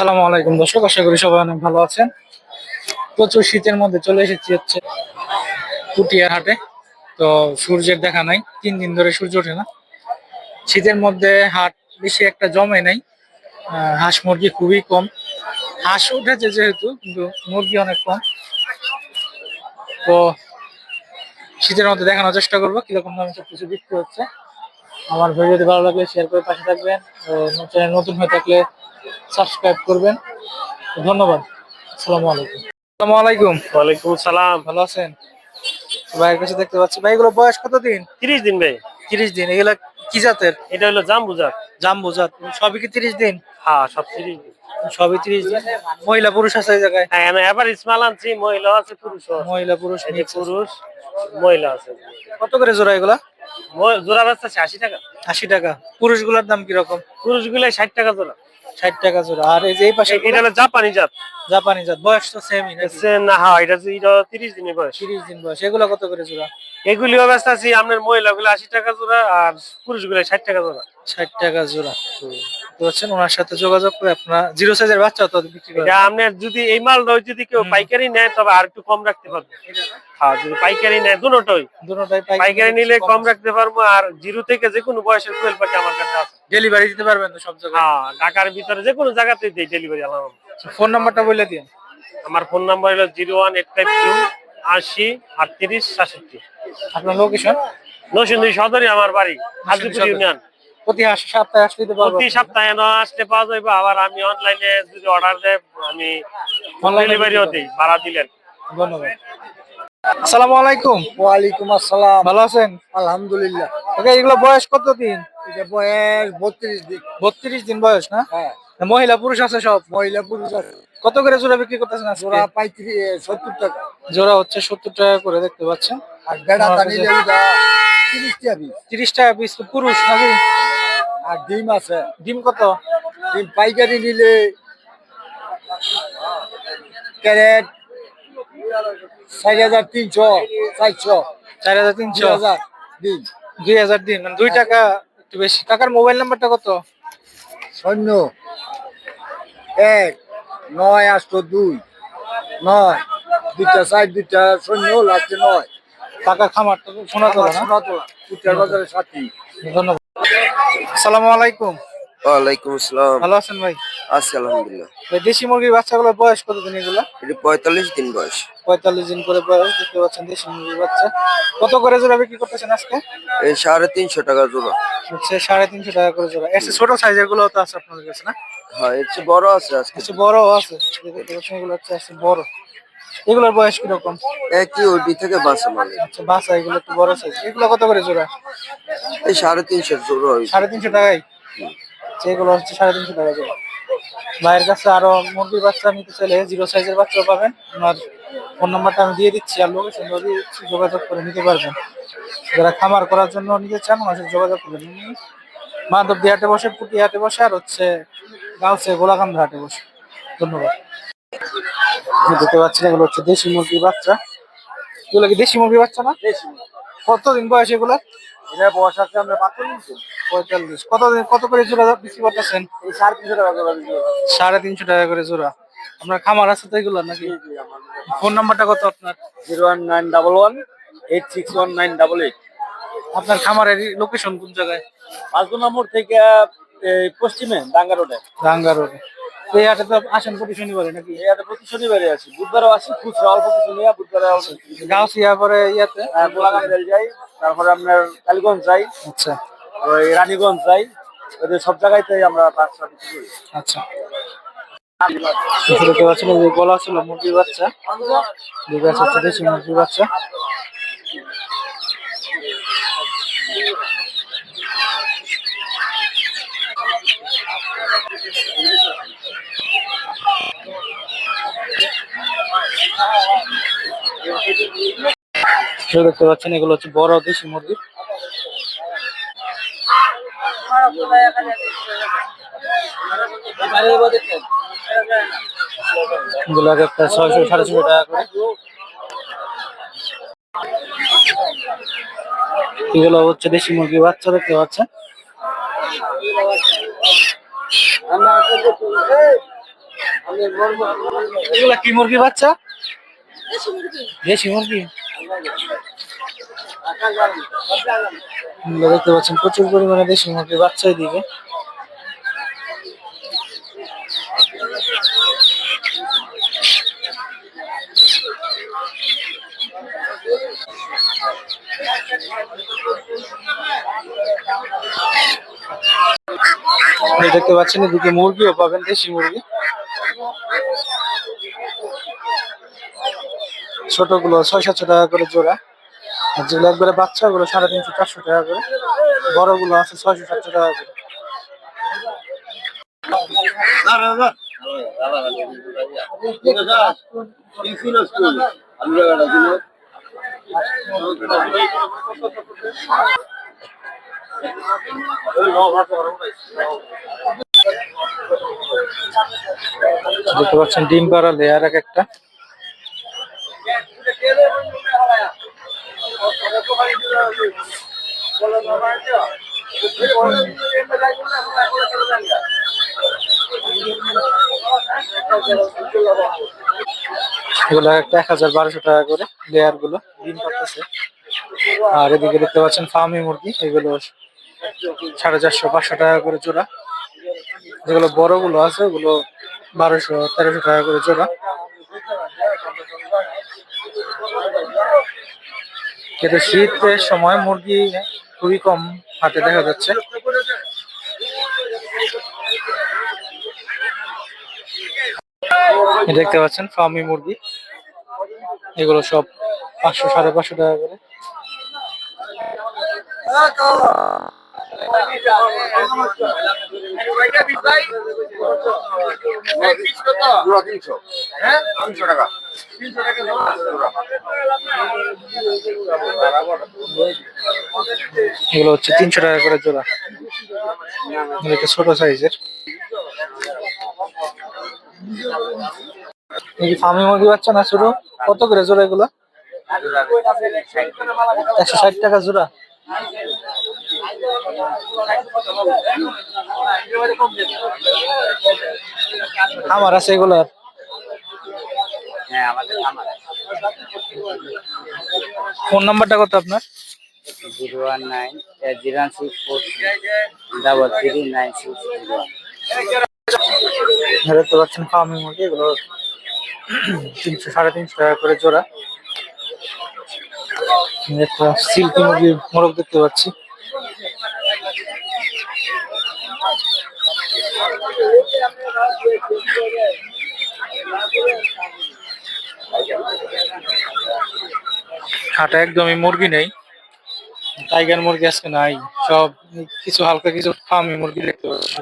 আসসালামু আলাইকুম দর্শক, আশা করি সবাই অনেক ভালো আছেন। প্রচুর শীতের মধ্যে চলে এসেছি হচ্ছে পুটিয়ার হাটে। তো সূর্যের দেখা নাই, তিন দিন ধরে সূর্য ওঠে না। শীতের মধ্যে হাট বেশি একটা জমে নাই। হাঁস মুরগি খুবই কম। হাঁস উঠেছে যেহেতু, কিন্তু মুরগি অনেক কম। তো শীতের মধ্যে দেখানোর চেষ্টা করব, কীরকম দামে সব কিছু বিক্রি হচ্ছে। আমার ভিডিও যদি ভালো লাগলে শেয়ার করে পাশে থাকবেন। চ্যানেল নতুন হয়ে থাকলে সাবস্ক্রাইব করবেন। ধন্যবাদ। আসসালামু আলাইকুম। আসসালামু আলাইকুম। ওয়ালাইকুম সালাম। ভালো আছেন? ভাইয়ের কাছে দেখতে পাচ্ছি। ভাই এগুলো বয়স কত দিন তিরিশ দিন ভাই। তিরিশ দিন। এগুলা কি জাতের? এটা হলো জাম বুঝার জাম্বু জাত। সবই কি তিরিশ দিন? হ্যাঁ সব তিরিশ দিন। সবই তিরিশ দিন। মহিলা পুরুষ আছে এই জায়গায়? হ্যাঁ আমি এবার ইসমাল আনছি মহিলা আছে পুরুষ আছে। মহিলা পুরুষ এই যে আছে। পুরুষ মহিলা আছে। কত করে জোড়া এগুলা? ম- জোড়া আছে আশি টাকা। আশি টাকা। পুরুষগুলোর দাম কীরকম? পুরুষগুলো ষাট টাকা জোড়া। ষাট টাকা জোড়া। আর এই যে এই পাশে এটা হলো জাপানি জাত। জাপানি জাত। বয়স তো সেমই না হ্যাঁ এটা যে- এটা তিরিশ দিনের বয়স। তিরিশ দিন বয়স। এগুলা কত করে জোড়া? এগুলিও ব্যস্ত আছি আপনার মহিলা গুলো আশি টাকা জোড়া আর পুরুষগুলো ষাট টাকা জোড়া। ষাট টাকা জোড়া। তো হচ্ছেন ওনার সাথে যোগাযোগ করে আপনারা জিরো সাইজের বাচ্চা তো বিক্রি এটা করেন আপনার যদি এই মালটা যদি কেউ পাইকারি নেয় তবে আর একটু কম রাখতে পারবে। হ্যাঁ যদি পাইকারি নেয় দুটোই। দুটোটাই পাইকারি নিলে কম। রাখতে পারব আর জিরো থেকে যে কোনো বয়সের কোয়েল পাখি আমার কাছে আছে। ডেলিভারি দিতে পারবেন তো সব জায়গায়? হ্যাঁ ঢাকার ভিতরে যে কোনো জায়গাতে দিই ডেলিভারি আলাদা ফোন নাম্বারটা বলে দিন। আমার ফোন নাম্বার হলো zero one eight five two আশি আটত্রিশ সাতষট্টি। আপনার লোকেশন নরসিংদী সদরই আমার বাড়ি হাজিপুর ইউনিয়ন। প্রতি সপ্তাহে আসতে দিতে পারব প্রতি সপ্তাহে ন আসতে পাওয়া যাবে আবার আমি অনলাইনে যদি অর্ডার দেয় আমি এ ডেলিভারিও দিই ভাড়া দিলেন। ধন্যবাদ। আসসালামু আলাইকুম। ওয়ালাইকুম আসসালাম। ভালো আছেন? আলহামদুলিল্লাহ। ওকে এগুলো বয়স কত দিন এটা বয়স বত্রিশ দিন। বত্রিশ দিন বয়স না? হ্যাঁ। মহিলা পুরুষ আছে সব। মহিলা পুরুষ আছে। কত করে জোড়া বিক্রি করতেছেন? জোড়া পঁয়ত্রিশ সত্তর টাকা। জোড়া হচ্ছে সত্তর টাকা করে দেখতে পাচ্ছেন। আর বেড়া তিরিশ টাকা পিস। তিরিশ টাকা পিস পুরুষ নাকি? আর ডিম আছে। ডিম কত? ডিম পাইকারি নিলে ক্যারেট চার হাজার তিনশো চারশো। চার হাজার তিনশো? হাজার ডিম। দুই হাজার দিন মানে দুই টাকা একটু বেশি। টাকার মোবাইল নাম্বারটা কত? শূন্য। এক নয় আষ্ট দুই নয় দুইটা সাইড দুইটা সৈন্য লাস্টে নয়। খামারটা শোনা তো সোনা তোলা উত্তর বাজারের সাথী ধন্যবাদ। আসসালামু আলাইকুম। ওয়ালাইকুম আসসালাম। ভালো আছেন ভাই? আছি আলহামদুলিল্লাহ। দেশি মুরগির বাচ্চাগুলোর বয়স কতদিন এগুলা? এটি পঁয়তাল্লিশ দিন বয়স। পঁয়তাল্লিশ দিন করে বয়স দেখতে পাচ্ছেন দেশি মুরগির বাচ্চা। কত করে জোড়া বিক্রি করতেছেন আজকে? এই সাড়ে তিনশো টাকা জোড়া। হচ্ছে সাড়ে তিনশো টাকা করে জোড়া। ছোট সাইজেরগুলো তো আছে আপনাদের কাছে না? হ্যাঁ এর চেয়ে বড় আছে আজকে। কিছু বড় আছে। এগুলো হচ্ছে আছে বড়। এগুলোর বয়স কীরকম? একই ওডি থেকে বাসা মানে আচ্ছা বাসা এগুলো একটু বড় সাইজ এগুলো কত করে জোড়া? এই সাড়ে তিনশো জোড়া সাড়ে তিনশো টাকাই আচ্ছা, হচ্ছে সাড়ে তিনশো টাকা জোড়া। ভাইয়ের কাছে আরও মুরগির বাচ্চা নিতে চাইলে জিরো সাইজের বাচ্চাও পাবেন। আপনার ফোন নাম্বারটা আমি দিয়ে দিচ্ছি আর লোকেশন দিয়ে দিচ্ছি যোগাযোগ করে নিতে পারবেন। যারা খামার করার জন্য নিতে চান ওনার সাথে যোগাযোগ করবেন উনি মাধবদী হাটে বসে পুটি হাটে বসে আর হচ্ছে গাউসে গোলাকান্দা হাটে বসে। ধন্যবাদ। দেখতে পাচ্ছেন এগুলো হচ্ছে দেশি মুরগির বাচ্চা। এগুলো কি দেশি মুরগির বাচ্চা না? কতদিন বয়স এগুলো এটা বয়স আছে আমরা নিচ্ছি পঁয়তাল্লিশ। কতদিন কত করে জোড়া বিক্রি করতেছেন? সাড়ে তিনশো টাকা করে সাড়ে তিনশো টাকা করে জোড়া। আপনার খামার আছে তো এগুলো নাকি? ফোন নাম্বারটা কত আপনার? Zero one nine double one eight six one nine double eight. আপনার খামারের লোকেশন কোন জায়গায়? পাঁচশো নম্বর থেকে পশ্চিমে ডাঙ্গা রোডে। রাঙ্গা রোডে। এই হাটে তো আসেন প্রতি শনিবারে নাকি? এই হাটে প্রতি শনিবারে আছি বুধবারও আসি খুচরা অল্প কিছু নিয়ে বুধবারে। গাউসিয়া পরে ইয়াতে? গোলাঘাট যাই তারপরে আপনার কালীগঞ্জ যাই আচ্ছা। ওই রানীগঞ্জ যাই ওদের সব জায়গাতেই আমরা করি। আচ্ছা। দেখতে পাচ্ছেন যে গলা ছিল মুরগির বাচ্চা। দুই গাছ হচ্ছে দেশি মুরগির বাচ্চা। এই দেখতে পাচ্ছেন, এগুলো হচ্ছে বড় দেশি মুরগি। এগুলো ছয়শো টাকা এগুলো হচ্ছে দেশি মুরগির বাচ্চা দেখতে পাচ্ছেন। কি মুরগি বাচ্চা? দেশি মুরগি? দেখতে পাচ্ছেন প্রচুর পরিমাণে দেশি মুরগি বাচ্চা দিকে দেখতে পাচ্ছেন এদিকে মুরগিও পাবেন দেশি মুরগি। ছোটগুলো, ছয় সাতশো টাকা করে জোড়া। আর যেগুলো একবারে বাচ্চাগুলো, সাড়ে তিনশো, চারশো টাকা করে। বড়গুলো আছে ছয়শো, সাতশো টাকা করে। দেখতে পাচ্ছেন ডিম পাড়া লেয়ার এক একটা। এগুলো এক হাজার বারোশো টাকা করে লেয়ারগুলো, ডিম পাচ্ছে আর এদিকে দেখতে পাচ্ছেন ফার্মি মুরগি, এগুলো সাড়ে চারশো, পাঁচশো টাকা করে জোড়া। যেগুলো বড়গুলো আছে, ওগুলো বারোশো, তেরোশো টাকা করে জোড়া। কিন্তু শীতের সময় মুরগি খুবই কম হাতে দেখা যাচ্ছে। দেখতে পাচ্ছেন, ফার্মি মুরগি। এগুলো সব পাঁচশো, সাড়ে পাঁচশো টাকা করে। এগুলো হচ্ছে তিনশো টাকা করে জোড়া। এটা ছোট সাইজের। ফার্মি মুরগি বাচ্চা না শুরু? কত করে জোড়া এগুলো? একশো ষাট টাকা জোড়া। আমার আছে এগুলার? ফোন নাম্বারটা কত আপনার? Zero one nine zero one six four double three nine six zero দেখতে পাচ্ছেন ফার্মি মুরগি এগুলো তিনশো সাড়ে তিনশো টাকা করে জোড়া। সিল্কি মুরগির মোরগ দেখতে পাচ্ছি। হাটা একদমই মুরগি নেই। টাইগার মুরগি আজকে নাই। সব কিছু হালকা কিছু ফার্মি মুরগি দেখতে পাচ্ছি।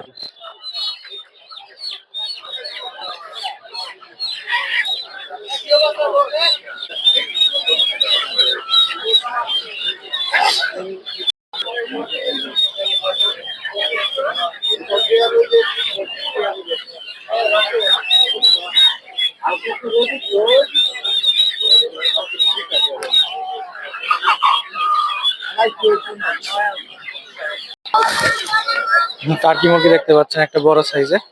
টার্কি মুরগি দেখতে পাচ্ছেন একটা বড় সাইজের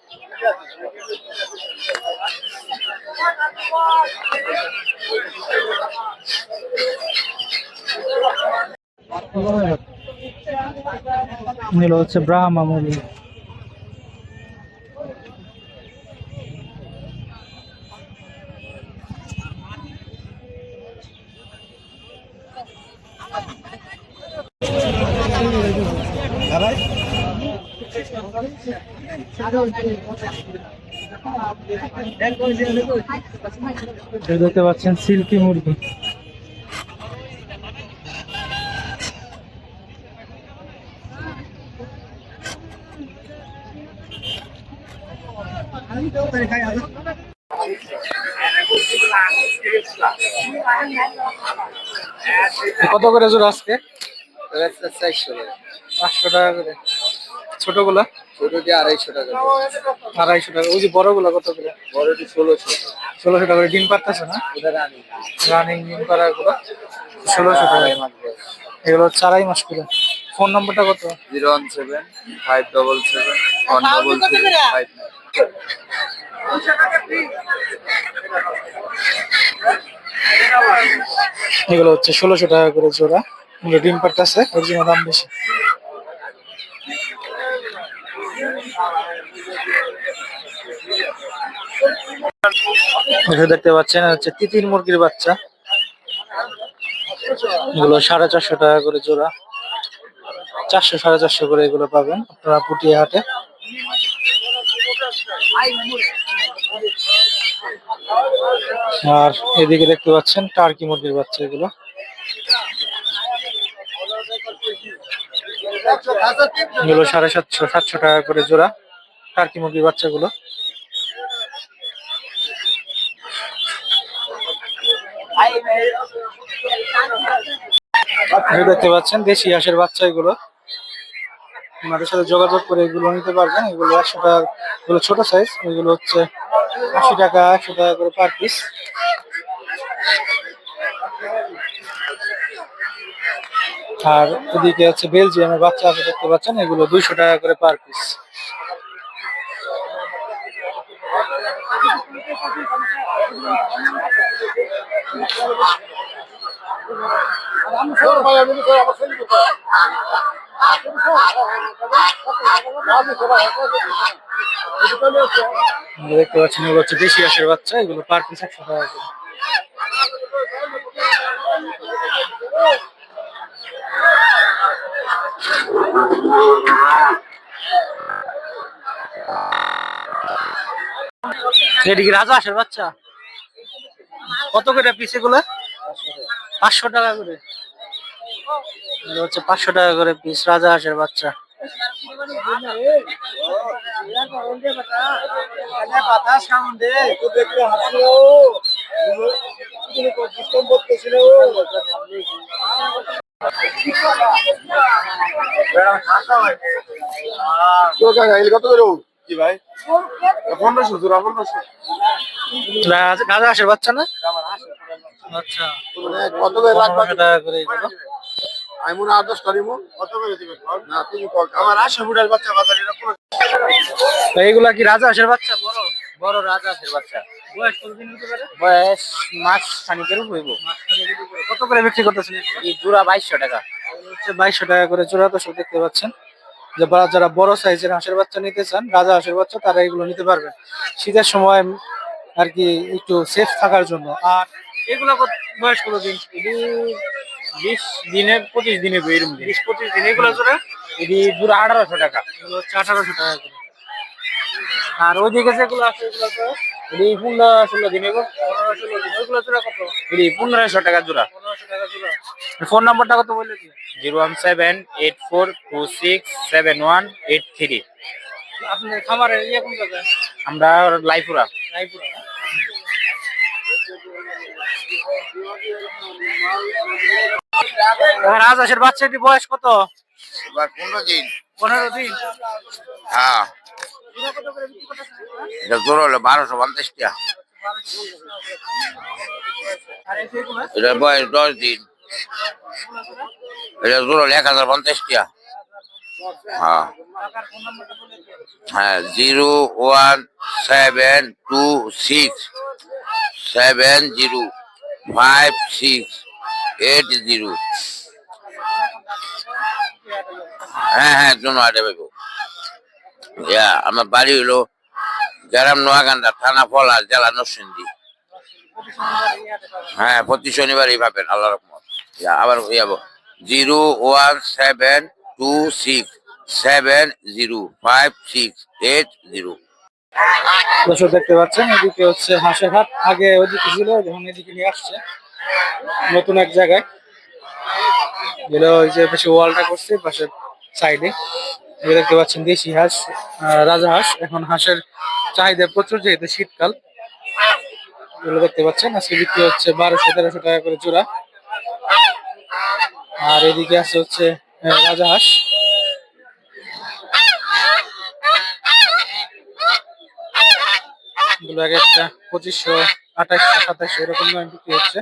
এগুলো হচ্ছে ব্রাহ্মা মুরগি। এটা দেখতে পাচ্ছেন সিল্কি মুরগি। কত করে জোড়া আজকে? চারশো পাঁচশো টাকা করে। ছোটগুলা? ছোটটি আড়াইশো টাকা আড়াইশো টাকা। ওই যে বড়গুলা কত করে? বড়টি ষোলোশো ষোলোশো টাকা করে। ডিম পারতেছে না? রানিং। ডিম পাড়া গুলো ষোলোশো টাকা। এগুলো চারাই মাস করে ফোন নম্বরটা কত? Zero one seven five double seven one double three five এগুলো হচ্ছে ষোলোশো টাকা করে জোড়া। ডিম পারতেছে ওর জন্য দাম বেশি। দেখতে পাচ্ছেন হচ্ছে তিতির মুরগির বাচ্চা। এগুলো সাড়ে চারশো টাকা করে জোড়া। চারশো, সাড়ে চারশো করে এগুলো পাবেন আপনারা পুটিয়া হাটে আর এদিকে দেখতে পাচ্ছেন, টার্কি মুরগির বাচ্চা এগুলো। এগুলো সাড়ে সাতশো সাতশো টাকা করে জোড়া টার্কি মুরগির বাচ্চাগুলো। এই দেখতে পাচ্ছেন দেশি হাঁসের বাচ্চা এগুলো। আমাদের সাথে যোগাযোগ করে এগুলো নিতে পারবেন। এগুলো একশো টাকা, এগুলো ছোট সাইজ এগুলো হচ্ছে আশি টাকা, একশো টাকা করে পার পিস আর এদিকে হচ্ছে বেলজিয়ামের বাচ্চা আছে, দেখতে পাচ্ছেন? এগুলো দুইশো টাকা করে পার পিস দেখতে পাচ্ছেন এগুলো হচ্ছে বাচ্চা এগুলো পার পিস রাজা হাঁসের বাচ্চা? কত করে পিস এগুলো পাঁচশো টাকা করে হচ্ছে পাঁচশো টাকা করে পিস রাজা হাঁসের বাচ্চা কত করে কি ভাই? পনেরোশো জোড়া পনেরোশো। রাজা রাজা হাঁসের বাচ্চা না? আচ্ছা। কত করে রাখবা টাকা করে আমি মনে আট দশ করিব কত করে দিবেন না তুমি কল আমার আশা ফুটার বাচ্চা বাজার এরকম এইগুলা কি রাজা হাঁসের বাচ্চা? বড়। বড় রাজহাঁসের বাচ্চা। বয়স কতদিন হতে পারে? বয়স মাস খানিকের হইব। কত করে বিক্রি করতেছেন? এই জোড়া বাইশশো টাকা। হচ্ছে বাইশশো টাকা করে জোড়া তো সব দেখতে পাচ্ছেন। যে যারা বড় সাইজের হাঁসের বাচ্চা নিতে চান রাজা হাঁসের বাচ্চা তারা এগুলো নিতে পারবেন শীতের সময় আর কি একটু সেফ থাকার জন্য। আর এগুলো বয়স কত দিন? বিশ দিনে পঁচিশ দিনে দিন। বিশ পঁচিশ দিন। এগুলো জোড়া এটি জোড়া আঠারোশো টাকা। এগুলো হচ্ছে আঠারোশো টাকা করে। আর ওইদিকে যেগুলো আছে এগুলো তো এটি পনেরো ষোলো দিনে পনেরো ষোলো দিন ওইগুলো জোড়া কত? এটি পনেরোশো টাকা জোড়া। পনেরোশো টাকা জোড়া। ফোন নাম্বারটা কত বললে? Zero one seven eight four two six seven one eight three. আপনার খামারের ইয়ে কোন জায়গায় আমরা লাইপুরা? আর রাজহাঁসের বাচ্চাটির বয়স কত? পনেরো দিন। পনেরো দিন। হ্যাঁ। এটা তোর হলো বারোশো পঞ্চাশ টাকা। আর এই যেগুলো এটা বয়স দশ দিন। এটা হলো এক হাজার পঞ্চাশ টাকা হ্যাঁ। হ্যাঁ zero one seven two six. Seven zero five six, eight zero. হ্যাঁ হ্যাঁ জন্য আটে পাবো ইয়া, আমার বাড়ি হলো গ্রাম নোয়াগান্দা, থানা ফলা জেলা নরসিংদী। হ্যাঁ প্রতি শনিবারই পাবেন আল্লাহ রহমত। আবার যাব zero one seven two six seven zero five six eight zero. দর্শক, দেখতে পাচ্ছেন, এদিকে হচ্ছে হাঁসের হাট। আগে ওইদিকে ছিল যখন এদিকে নিয়ে আসছে। নতুন এক জায়গায়। যেটা ওই যে পাশে ওয়ালটা করছে পাশের সাইডে। দেখতে পাচ্ছেন, দেশি হাঁস রাজা হাঁস। এখন হাঁসের চাহিদা প্রচুর, যেহেতু শীতকাল। এগুলো দেখতে পাচ্ছেন, আজকে বিক্রি হচ্ছে বারোশো, তেরোশো টাকা করে জোড়া। আর এদিকে আছে হচ্ছে রাজা হাঁস। এক একটা পঁচিশশো, আঠাশশো, সাতাশশো, এরকম দামে বিক্রি হচ্ছে।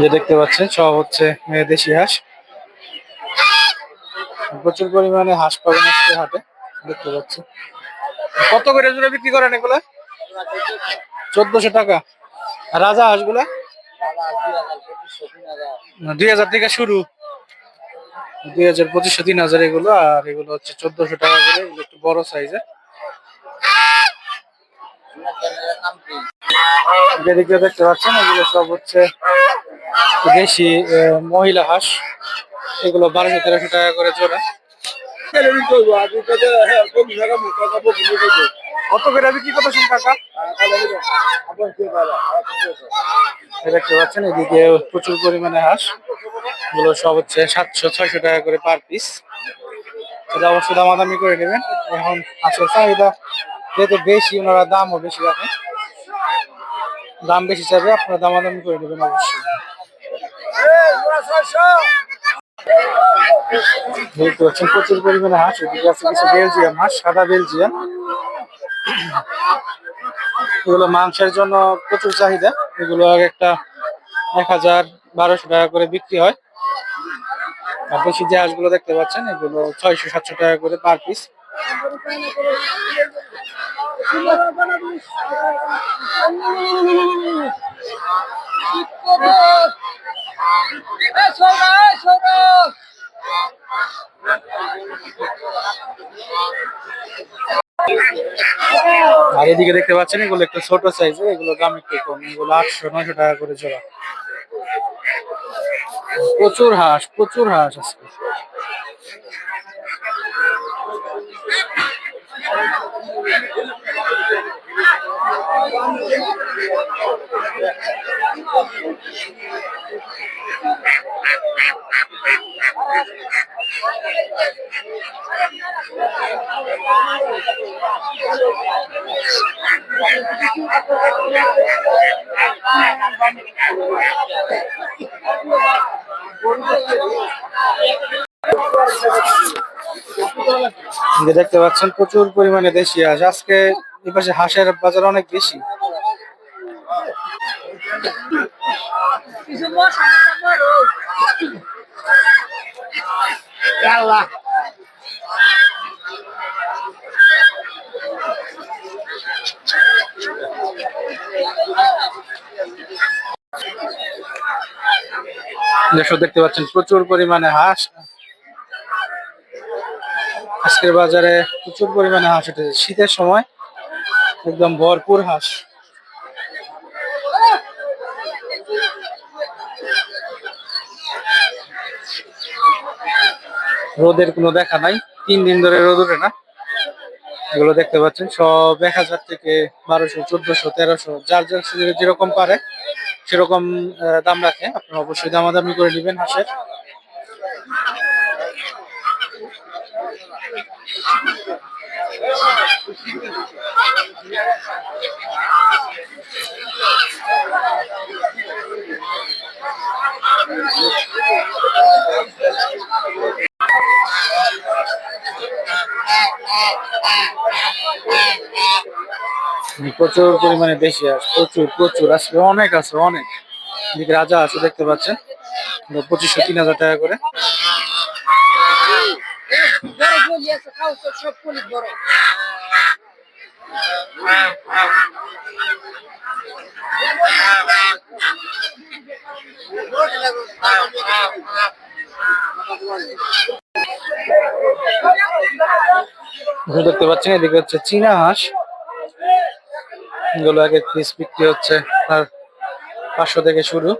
যে দেখতে পাচ্ছেন, সব হচ্ছে দেশি হাঁস। প্রচুর পরিমাণে হাঁস পাবেন আজকে হাটে। দেখতে পাচ্ছি। কত করে জোড়া বিক্রি করেন এগুলা? চোদ্দশো টাকা। রাজা হাঁসগুলা? দুই হাজার থেকে শুরু। দুই হাজার পঁচিশশো, তিন হাজার এগুলো, আর এগুলো হচ্ছে চোদ্দশো টাকা করে, এগুলো একটু বড় সাইজের। যেদিকে দেখতে পাচ্ছেন, এগুলো সব হচ্ছে দেশি মহিলা হাঁস। এগুলো বারোশো, তেরোশো টাকা করে জোড়া। কত করে বিক্রি করতেছেন কাকা? দেখতে পাচ্ছেন এদিকে প্রচুর পরিমাণে হাঁস, এগুলো সব হচ্ছে সাতশো, ছয়শো টাকা করে পার পিস এটা অবশ্যই দামাদামি করে নেবেন, এখন হাঁসের চাহিদা যেহেতু বেশি, ওনারা দামও বেশি রাখে। দাম বেশি চাইবে আপনারা দামাদামি করে নেবেন অবশ্যই। দেখতে পাচ্ছেন প্রচুর পরিমাণে হাঁস, এদিকে আছে কিছু বেলজিয়াম হাঁস, সাদা বেলজিয়াম এগুলো মাংসের জন্য প্রচুর চাহিদা। এগুলো একটা এক হাজার বারোশো টাকা করে বিক্রি হয়। আর বেশি যে হাঁসগুলো দেখতে পাচ্ছেন, এগুলো ছয়শো, সাতশো টাকা করে পার পিস আর এদিকে দেখতে পাচ্ছেন, এগুলো একটু ছোট সাইজের এগুলো দাম একটু কম। এগুলো আটশো, নয়শো টাকা করে জোড়া। প্রচুর হাঁস প্রচুর হাঁস আজকে। দেখতে পাচ্ছেন প্রচুর পরিমাণে দেশি হাঁস। আজকে এই পাশে হাঁসের বাজার অনেক বেশি। দর্শক দেখতে পাচ্ছেন, প্রচুর পরিমাণে হাঁস। আজকের বাজারে প্রচুর পরিমাণে হাঁস উঠেছে। শীতের সময় একদম ভরপুর হাঁস। রোদের কোনো দেখা নাই, তিন দিন ধরে রোদ ওঠে না। এগুলো দেখতে পাচ্ছেন, সব এক হাজার থেকে বারোশো, চোদ্দশো, তেরোশো, যার যার যেরকম পারে। সেরকম দাম রাখে। আপনারা অবশ্যই দামাদামি করে নেবেন হাঁসের। প্রচুর পরিমাণে বেশি আছে প্রচুর প্রচুর। আসলে অনেক আছে, অনেক। এদিকে রাজা আছে, দেখতে পাচ্ছেন। পঁচিশশো, তিন হাজার টাকা করে। দেখতে পাচ্ছেন, এদিকে হচ্ছে চীনা হাঁস। এগুলো আগে পিস বিক্রি হচ্ছে আর পাঁচশো থেকে শুরু।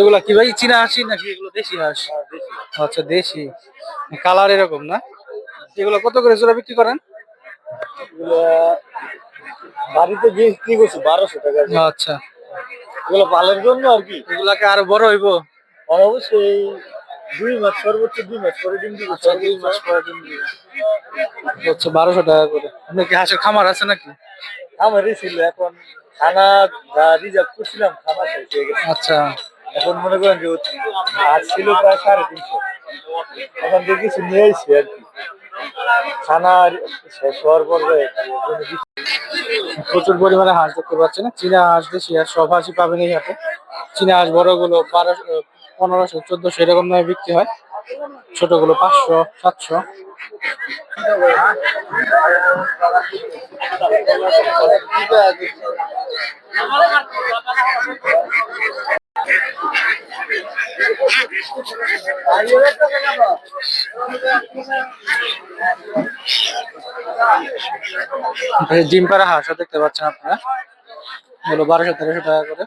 এগুলা কি ভাই চীনা হাসি নাকি এগুলো দেশি হাঁস? আচ্ছা দেশি। কালার এরকম না? এগুলো কত করে জোড়া বিক্রি করেন? বাড়িতে বিক্রি করছি বারোশো টাকা। আচ্ছা। এগুলো পালের জন্য আর কি। এগুলাকে আরও বড় হইবো। অবশ্যই দুই মাস সর্বোচ্চ দুই মাস পরে ডিম দিব। আচ্ছা, দুই মাস পরে ডিম দিবে। হচ্ছে বারোশো টাকা করে। আপনার কি হাঁসের খামার আছে নাকি? আমারই ছিল এখন খানা যা রিজার্ভ করছিলাম খানা শেষ হয়ে গেছে। আচ্ছা। এখন মনে করেন যে আজ ছিল প্রায় সাড়ে তিনশো। এখন কিছু নিয়ে এসছি আর কি। খানার শেষ হওয়ার পর্যায়ে প্রচুর পরিমাণে হাঁস দেখতে পাচ্ছেন। চীনা হাঁস দেশি হাঁস সব হাঁসই পাবেন এই হাটে। চীনা হাঁস বড়গুলো বারোশো পনেরোশো, চোদ্দশো এরকম দামে বিক্রি হয়। ছোটগুলো পাঁচশো, সাতশো। ডিম পাড়া হাঁসও দেখতে পাচ্ছেন আপনারা। বলো বারোশো তেরোশো টাকা করে।